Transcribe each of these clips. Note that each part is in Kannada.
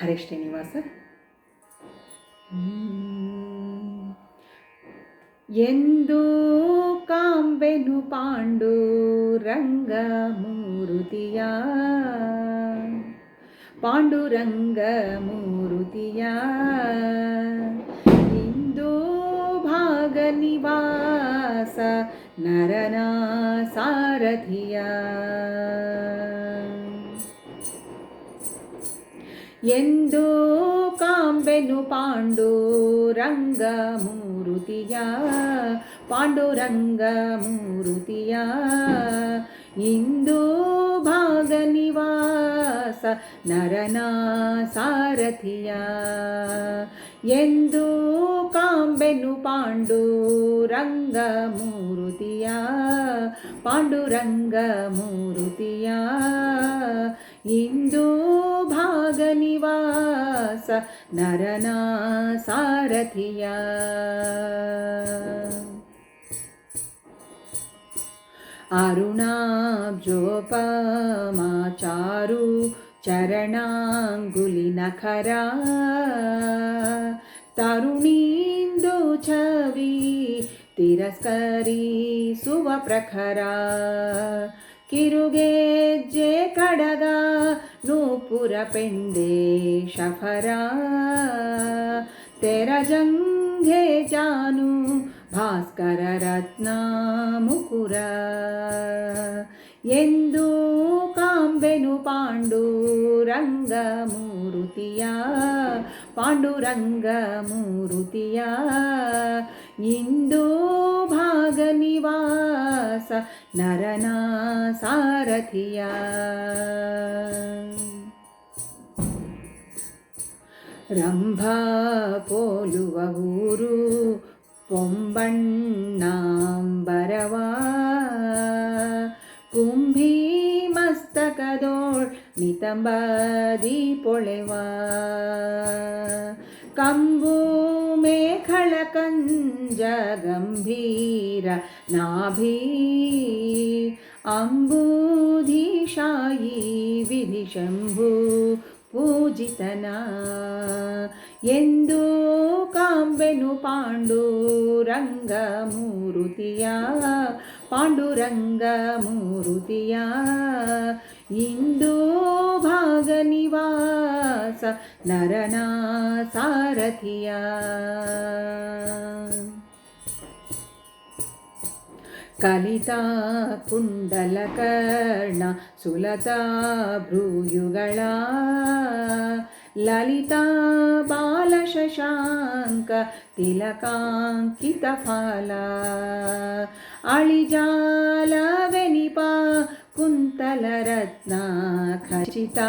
ಹರೀಶ್ ಶ್ರೀನಿವಾಸ ಎಂದು ಕಾಂಬೆನು ಪಾಂಡು ರಂಗ ಮೂರುತಿಯ. ಪಾಂಡುರಂಗ ಮೂರುತಿಯ. ಇಂದು ಭಾಗ ನಿವಾಸ ನರನ ಸಾರಥಿಯ ಎಂದು ಕಾಂಬೆನು ಪಾಂಡುರಂಗ ಮೂರುತಿಯ ಪಾಂಡುರಂಗ ಮೂರುತಿಯ. ಇಂದು ಭಾಗ ನಿವಾಸ ನರನ ಸಾರಥಿಯ ಎಂದು ಕಾಂಬೆನು ಪಾಂಡುರಂಗ ಮೂರುತಿಯ ಪಾಂಡುರಂಗ ಮೂರುತಿಯ. ಇಂದು नागनिवास नरना सारथिया अरुणाब्जोपमाचारु चरणाङ्गुलिनखरा। तरुणीन्दो छवि तिरस्करी सुवप्रखरा। ಕಿರುಗೆಜ್ಜೆ ಕಡಗ ನೂಪುರ ಪೆಂದೆ ಶಫರ ತೆರಜಂಘೆ ಜಾನು ಭಾಸ್ಕರ ರತ್ನ ಮುಕುರ ಎಂದು ಕಾಂಬೆನು ಪಾಂಡು ರಂಗ ಮೂರುತಿಯ ಪಾಂಡುರಂಗ ಮೂರುತಿಯ ಇಂದು ಭಾಗ ನಿವಾಸ ನರನ ಸಾರಥಿಯ ರಂಭ ಪೋಲುವ ಊರು ಪೊಂಬಣ್ಣಾಂಬರವ ಕುಂಭಿ ಮಸ್ತಕದೋಳ್ ನಿತಂಬದಿ ಪೊಳೆವ ಕಂಬು ಮೇಖಳ ಕಂಜ ಗಂಭೀರ ನಾಭಿ ಅಂಬೂಧಿಶಾಯಿ ವಿಧಿ ಶಂಭು ಪೂಜಿತನ ಎಂದು ಕಾಂಬೆನು ಪಾಂಡು ರಂಗ ಮೂರುತಿಯ ಪಾಂಡುರಂಗ ಮೂರುತಿಯ ಇಂದು ಭಾಗ ನಿವಾಸ ನರನ ಸಾರಥಿಯ ಕಲಿತಾ ಕುಂಡಲಕರ್ಣ ಸುಲತಾ ಭ್ರೂಯುಗಳ ಲಲಿತಾ ಬಾಲಶಶಾಂಕ ತಿಲಕಾಂಕಿತ ಫಲ ಅಳಿಜಾಲವೆನಿಪ कुन्तलरत्ना खचिता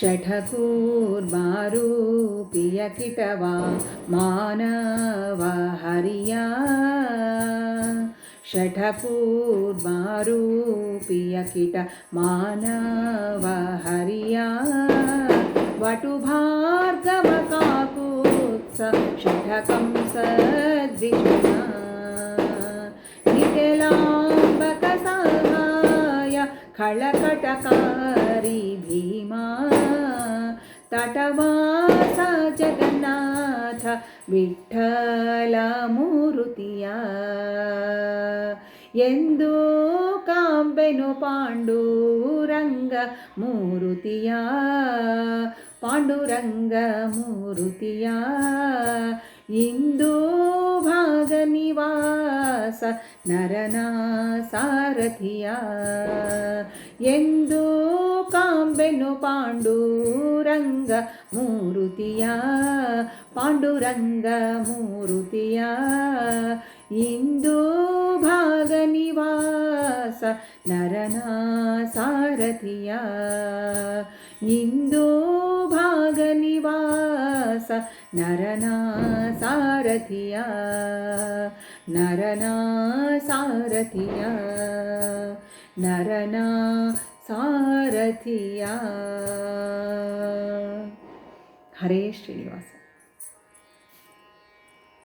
षठकूर्मारूपियकिटवा मानव हरिया। षठकूर्मारूपियकिट मानव हरिया। वटुभार्गवकाकोत्स षठकं सद्विषया निखिला ಖಳಕಟಕಾರಿ ಭೀಮಾ ತಟವಾಸ ಜಗನ್ನಾಥ ವಿಠಲ ಮೂರುತಿಯ. ಎಂದು ಕಾಂಬೆನು ಪಾಂಡುರಂಗ ಮೂರುತಿಯ ಪಾಂಡುರಂಗ ಮೂರುತಿಯ. ಇಂದು ಭಾಗ ನಿವಾಸ ನರನ ಸಾರಥಿಯ ಎಂದು ಕಾಂಬೆನು ಪಾಂಡುರಂಗ ಮೂರುತಿಯ. ಪಾಂಡುರಂಗ ಮೂರುತಿಯ. ಇಂದು ಭಾಗ ನಿವಾಸ ನರನ ಸಾರಥಿಯ ಇಂದು ನಿವಾಸ ನರನ ಸಾರಥಿಯ ನರನ ಸಾರಥಿಯ ನರನ ಸಾರಥಿಯ ಹರೇ ಶ್ರೀನಿವಾಸ.